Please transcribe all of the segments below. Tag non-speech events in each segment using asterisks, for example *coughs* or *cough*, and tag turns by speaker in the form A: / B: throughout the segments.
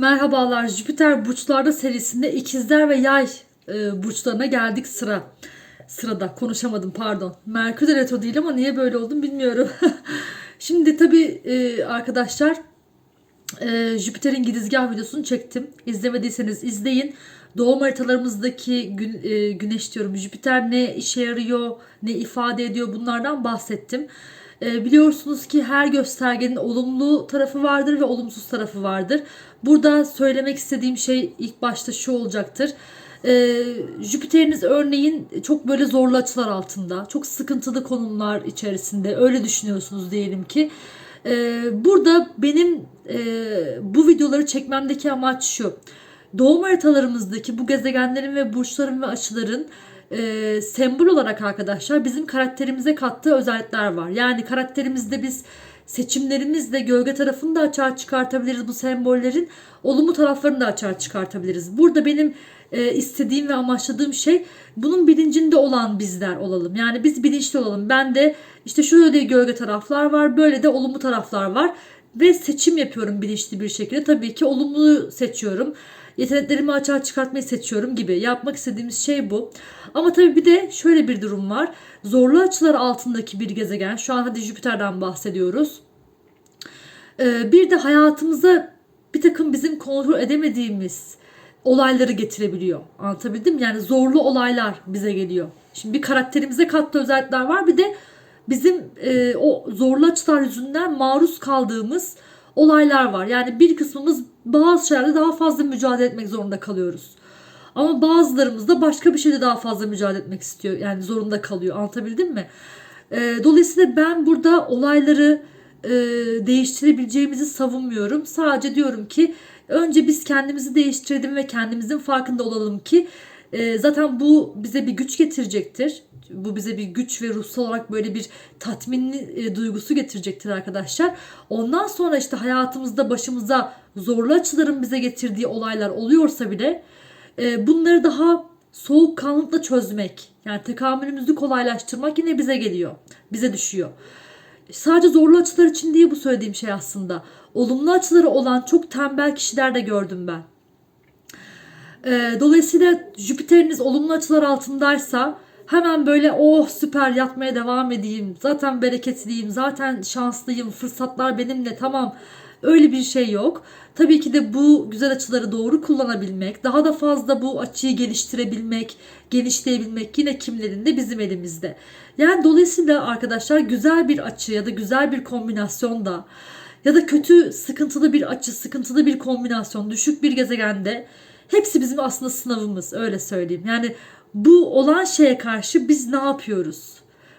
A: Merhabalar Jüpiter burçlarda serisinde ikizler ve yay e, burçlarına geldik sıra. Sırada konuşamadım pardon. Merkür de retro değil ama niye böyle oldum bilmiyorum. *laughs* Şimdi tabii e, arkadaşlar e, Jüpiter'in gidizgah videosunu çektim. İzlemediyseniz izleyin. Doğum haritalarımızdaki gün, e, güneş diyorum Jüpiter ne işe yarıyor, ne ifade ediyor bunlardan bahsettim. E, biliyorsunuz ki her göstergenin olumlu tarafı vardır ve olumsuz tarafı vardır. Burada söylemek istediğim şey ilk başta şu olacaktır. E, Jüpiter'iniz örneğin çok böyle zorlu açılar altında, çok sıkıntılı konumlar içerisinde öyle düşünüyorsunuz diyelim ki. Ee, burada benim e, bu videoları çekmemdeki amaç şu. Doğum haritalarımızdaki bu gezegenlerin ve burçların ve açıların e, sembol olarak arkadaşlar bizim karakterimize kattığı özellikler var. Yani karakterimizde biz seçimlerimizle gölge tarafını da açığa çıkartabiliriz bu sembollerin. Olumlu taraflarını da açığa çıkartabiliriz. Burada benim e, istediğim ve amaçladığım şey bunun bilincinde olan bizler olalım. Yani biz bilinçli olalım. Ben de işte şöyle de gölge taraflar var, böyle de olumlu taraflar var ve seçim yapıyorum bilinçli bir şekilde. Tabii ki olumlu seçiyorum. Yeteneklerimi açığa çıkartmayı seçiyorum gibi. Yapmak istediğimiz şey bu. Ama tabii bir de şöyle bir durum var. Zorlu açılar altındaki bir gezegen. Şu an hadi Jüpiter'den bahsediyoruz. Ee, bir de hayatımıza bir takım bizim kontrol edemediğimiz olayları getirebiliyor. Anlatabildim? Yani zorlu olaylar bize geliyor. Şimdi bir karakterimize kattığı özellikler var. Bir de bizim e, o zorlu açılar yüzünden maruz kaldığımız olaylar var. Yani bir kısmımız bazı şeylerde daha fazla mücadele etmek zorunda kalıyoruz. Ama bazılarımız da başka bir şeyde daha fazla mücadele etmek istiyor. Yani zorunda kalıyor. Anlatabildim mi? E, dolayısıyla ben burada olayları e, değiştirebileceğimizi savunmuyorum. Sadece diyorum ki önce biz kendimizi değiştirelim ve kendimizin farkında olalım ki e, zaten bu bize bir güç getirecektir. Bu bize bir güç ve ruhsal olarak böyle bir tatmin e, duygusu getirecektir arkadaşlar. Ondan sonra işte hayatımızda başımıza zorlu açıların bize getirdiği olaylar oluyorsa bile e, bunları daha soğukkanlılıkla çözmek yani tekamülümüzü kolaylaştırmak yine bize geliyor. Bize düşüyor. Sadece zorlu açılar için değil bu söylediğim şey aslında. Olumlu açıları olan çok tembel kişiler de gördüm ben. Ee, dolayısıyla Jüpiter'iniz olumlu açılar altındaysa hemen böyle oh süper yatmaya devam edeyim. Zaten bereketliyim, zaten şanslıyım, fırsatlar benimle tamam. Öyle bir şey yok. Tabii ki de bu güzel açıları doğru kullanabilmek, daha da fazla bu açıyı geliştirebilmek, genişleyebilmek yine kimlerin de bizim elimizde. Yani dolayısıyla arkadaşlar güzel bir açı ya da güzel bir kombinasyon da ya da kötü sıkıntılı bir açı, sıkıntılı bir kombinasyon, düşük bir gezegende hepsi bizim aslında sınavımız öyle söyleyeyim. Yani bu olan şeye karşı biz ne yapıyoruz?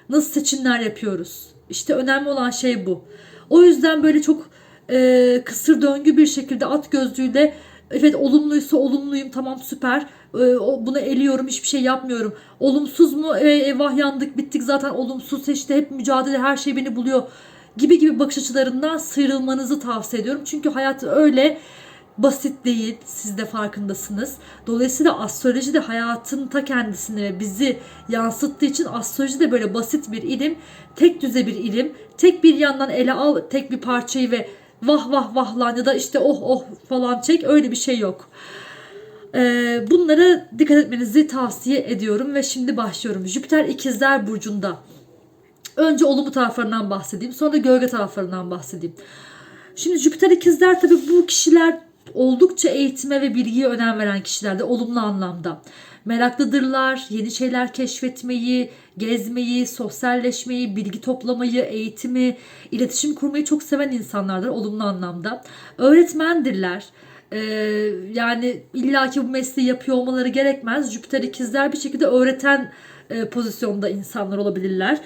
A: Nasıl seçimler yapıyoruz? İşte önemli olan şey bu. O yüzden böyle çok e, kısır döngü bir şekilde at gözlüğüyle evet olumluysa olumluyum tamam süper e, bunu eliyorum hiçbir şey yapmıyorum. Olumsuz mu e, eyvah yandık bittik zaten olumsuz işte hep mücadele her şey beni buluyor gibi gibi bakış açılarından sıyrılmanızı tavsiye ediyorum. Çünkü hayat öyle basit değil. Siz de farkındasınız. Dolayısıyla astroloji de hayatın ta kendisini ve bizi yansıttığı için astroloji de böyle basit bir ilim. Tek düze bir ilim. Tek bir yandan ele al tek bir parçayı ve vah vah vahlan ya da işte oh oh falan çek öyle bir şey yok. Ee, bunlara dikkat etmenizi tavsiye ediyorum ve şimdi başlıyorum. Jüpiter ikizler burcunda. Önce olumlu taraflarından bahsedeyim. Sonra gölge taraflarından bahsedeyim. Şimdi Jüpiter ikizler tabii bu kişiler oldukça eğitime ve bilgiye önem veren kişilerdir olumlu anlamda. Meraklıdırlar, yeni şeyler keşfetmeyi, gezmeyi, sosyalleşmeyi, bilgi toplamayı, eğitimi, iletişim kurmayı çok seven insanlardır olumlu anlamda. Öğretmendirler. Ee, yani illaki bu mesleği yapıyor olmaları gerekmez. Jüpiter ikizler bir şekilde öğreten e, pozisyonda insanlar olabilirler.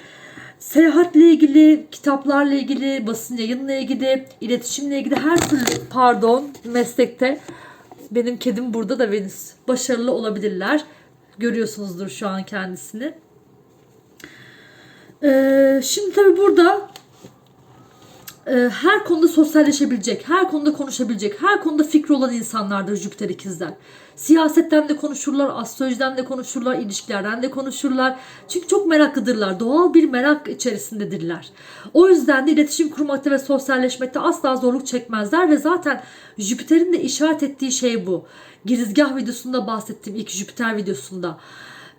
A: Seyahatle ilgili, kitaplarla ilgili, basın yayınla ilgili, iletişimle ilgili her türlü pardon meslekte benim kedim burada da Venüs. Başarılı olabilirler. Görüyorsunuzdur şu an kendisini. Ee, şimdi tabi burada her konuda sosyalleşebilecek, her konuda konuşabilecek, her konuda fikri olan insanlardır Jüpiter ikizler. Siyasetten de konuşurlar, astrolojiden de konuşurlar, ilişkilerden de konuşurlar. Çünkü çok meraklıdırlar. Doğal bir merak içerisindedirler. O yüzden de iletişim kurmakta ve sosyalleşmekte asla zorluk çekmezler ve zaten Jüpiter'in de işaret ettiği şey bu. Girizgah videosunda bahsettiğim ilk Jüpiter videosunda.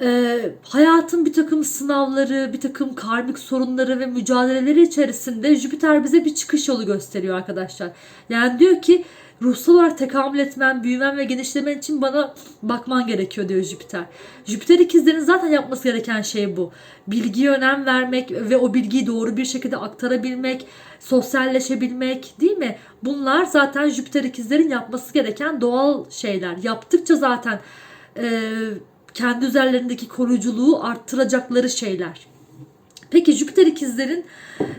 A: Ee, hayatın bir takım sınavları, bir takım karmik sorunları ve mücadeleleri içerisinde Jüpiter bize bir çıkış yolu gösteriyor arkadaşlar. Yani diyor ki ruhsal olarak tekamül etmen, büyümen ve genişlemen için bana bakman gerekiyor diyor Jüpiter. Jüpiter ikizlerin zaten yapması gereken şey bu. Bilgiye önem vermek ve o bilgiyi doğru bir şekilde aktarabilmek, sosyalleşebilmek değil mi? Bunlar zaten Jüpiter ikizlerin yapması gereken doğal şeyler. Yaptıkça zaten e, kendi üzerlerindeki koruyuculuğu arttıracakları şeyler. Peki Jüpiter ikizlerin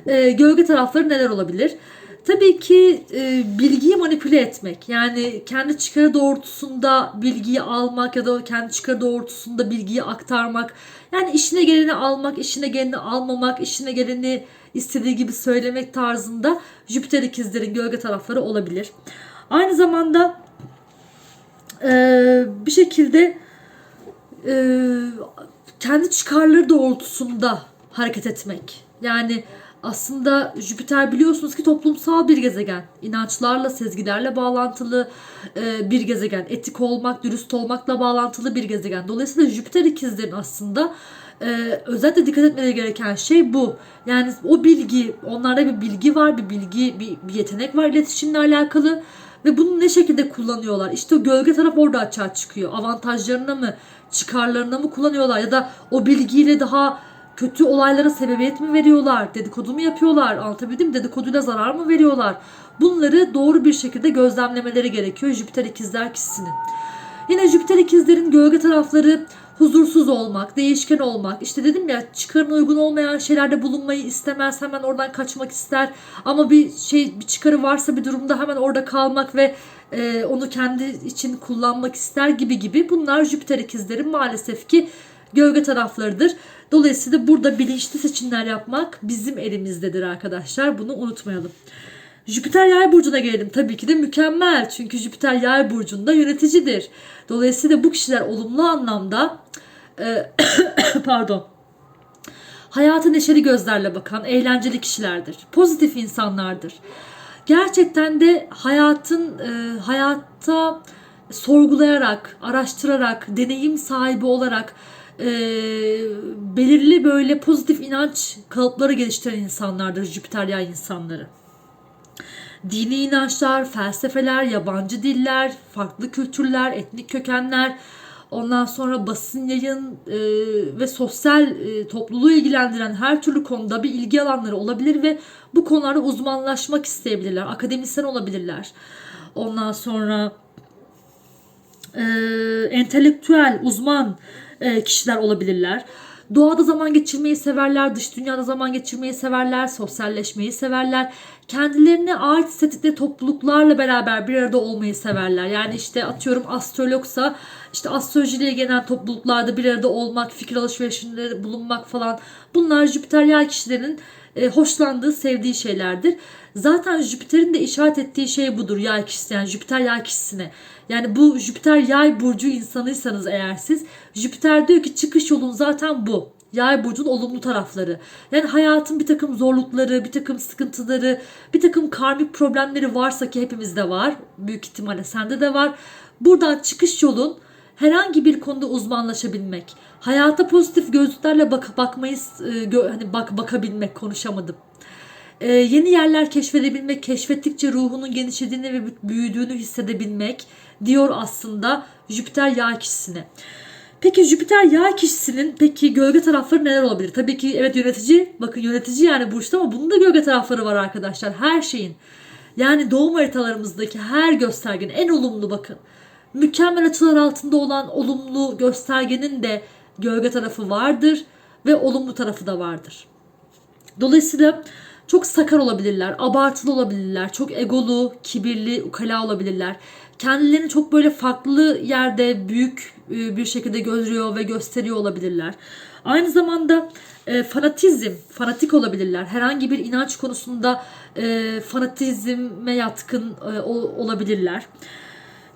A: e, gölge tarafları neler olabilir? Tabii ki e, bilgiyi manipüle etmek. Yani kendi çıkarı doğrultusunda bilgiyi almak ya da kendi çıkarı doğrultusunda bilgiyi aktarmak. Yani işine geleni almak, işine geleni almamak, işine geleni istediği gibi söylemek tarzında Jüpiter ikizlerin gölge tarafları olabilir. Aynı zamanda e, bir şekilde e, kendi çıkarları doğrultusunda hareket etmek. Yani aslında Jüpiter biliyorsunuz ki toplumsal bir gezegen. İnançlarla, sezgilerle bağlantılı e, bir gezegen. Etik olmak, dürüst olmakla bağlantılı bir gezegen. Dolayısıyla Jüpiter ikizlerin aslında e, özellikle dikkat etmeleri gereken şey bu. Yani o bilgi, onlarda bir bilgi var, bir bilgi, bir, bir yetenek var iletişimle alakalı. Ve bunu ne şekilde kullanıyorlar? İşte o gölge taraf orada açığa çıkıyor. Avantajlarına mı, çıkarlarına mı kullanıyorlar? Ya da o bilgiyle daha kötü olaylara sebebiyet mi veriyorlar? Dedikodu mu yapıyorlar? Anlatabildim mi? Dedikoduyla zarar mı veriyorlar? Bunları doğru bir şekilde gözlemlemeleri gerekiyor Jüpiter ikizler kişisinin. Yine Jüpiter ikizlerin gölge tarafları huzursuz olmak, değişken olmak. İşte dedim ya çıkarına uygun olmayan şeylerde bulunmayı istemez. Hemen oradan kaçmak ister. Ama bir şey bir çıkarı varsa bir durumda hemen orada kalmak ve e, onu kendi için kullanmak ister gibi gibi. Bunlar Jüpiter ikizlerin maalesef ki gölge taraflarıdır. Dolayısıyla burada bilinçli seçimler yapmak bizim elimizdedir arkadaşlar. Bunu unutmayalım. Jüpiter yay burcuna gelelim. Tabii ki de mükemmel. Çünkü Jüpiter yay burcunda yöneticidir. Dolayısıyla bu kişiler olumlu anlamda e, *coughs* pardon hayata neşeli gözlerle bakan eğlenceli kişilerdir. Pozitif insanlardır. Gerçekten de hayatın e, hayatta sorgulayarak, araştırarak, deneyim sahibi olarak e, belirli böyle pozitif inanç kalıpları geliştiren insanlardır Jüpiter yay insanları dini inançlar, felsefeler, yabancı diller, farklı kültürler, etnik kökenler, ondan sonra basın yayın e, ve sosyal e, topluluğu ilgilendiren her türlü konuda bir ilgi alanları olabilir ve bu konularda uzmanlaşmak isteyebilirler. Akademisyen olabilirler. Ondan sonra e, entelektüel, uzman e, kişiler olabilirler. Doğada zaman geçirmeyi severler, dış dünyada zaman geçirmeyi severler, sosyalleşmeyi severler. Kendilerine ait hissettikleri topluluklarla beraber bir arada olmayı severler. Yani işte atıyorum astrologsa işte astrolojiyle gelen topluluklarda bir arada olmak, fikir alışverişinde bulunmak falan. Bunlar Jüpiter kişilerin e, hoşlandığı, sevdiği şeylerdir. Zaten Jüpiter'in de işaret ettiği şey budur yay kişisi yani Jüpiter yay kişisine. Yani bu Jüpiter yay burcu insanıysanız eğer siz Jüpiter diyor ki çıkış yolun zaten bu. Yay burcun olumlu tarafları. Yani hayatın bir takım zorlukları, bir takım sıkıntıları, bir takım karmik problemleri varsa ki hepimizde var. Büyük ihtimalle sende de var. Buradan çıkış yolun herhangi bir konuda uzmanlaşabilmek. Hayata pozitif gözlüklerle bak bakmayı e, gö, hani bak bakabilmek konuşamadım. Ee, yeni yerler keşfedebilmek, keşfettikçe ruhunun genişlediğini ve büyüdüğünü hissedebilmek diyor aslında Jüpiter yay kişisine. Peki Jüpiter yay kişisinin peki gölge tarafları neler olabilir? Tabii ki evet yönetici. Bakın yönetici yani burçta ama bunun da gölge tarafları var arkadaşlar. Her şeyin. Yani doğum haritalarımızdaki her göstergenin en olumlu bakın. Mükemmel açılar altında olan olumlu göstergenin de gölge tarafı vardır ve olumlu tarafı da vardır. Dolayısıyla çok sakar olabilirler, abartılı olabilirler, çok egolu, kibirli, ukala olabilirler. Kendilerini çok böyle farklı yerde büyük e, bir şekilde görüyor ve gösteriyor olabilirler. Aynı zamanda e, fanatizm, fanatik olabilirler. Herhangi bir inanç konusunda e, fanatizme yatkın e, ol- olabilirler.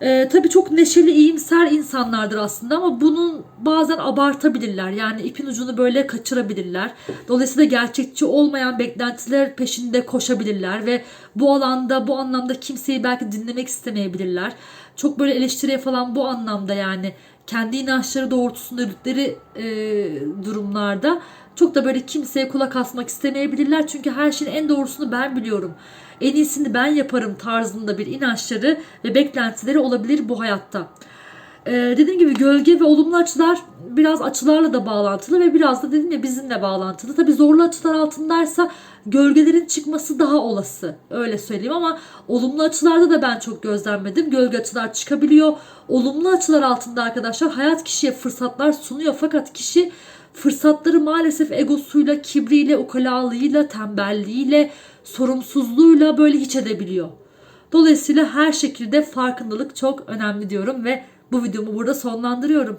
A: E, tabii çok neşeli, iyimser insanlardır aslında ama bunun bazen abartabilirler. Yani ipin ucunu böyle kaçırabilirler. Dolayısıyla gerçekçi olmayan beklentiler peşinde koşabilirler ve bu alanda, bu anlamda kimseyi belki dinlemek istemeyebilirler. Çok böyle eleştiriye falan bu anlamda yani kendi inançları doğrultusunda yürüdükleri e, durumlarda çok da böyle kimseye kulak asmak istemeyebilirler. Çünkü her şeyin en doğrusunu ben biliyorum. En iyisini ben yaparım tarzında bir inançları ve beklentileri olabilir bu hayatta. Ee, dediğim gibi gölge ve olumlu açılar biraz açılarla da bağlantılı ve biraz da dedim ya bizimle bağlantılı. Tabii zorlu açılar altındaysa gölgelerin çıkması daha olası. Öyle söyleyeyim ama olumlu açılarda da ben çok gözlemledim. Gölge açılar çıkabiliyor. Olumlu açılar altında arkadaşlar hayat kişiye fırsatlar sunuyor fakat kişi fırsatları maalesef egosuyla, kibriyle, ukalalığıyla, tembelliğiyle, sorumsuzluğuyla böyle hiç edebiliyor. Dolayısıyla her şekilde farkındalık çok önemli diyorum ve bu videomu burada sonlandırıyorum.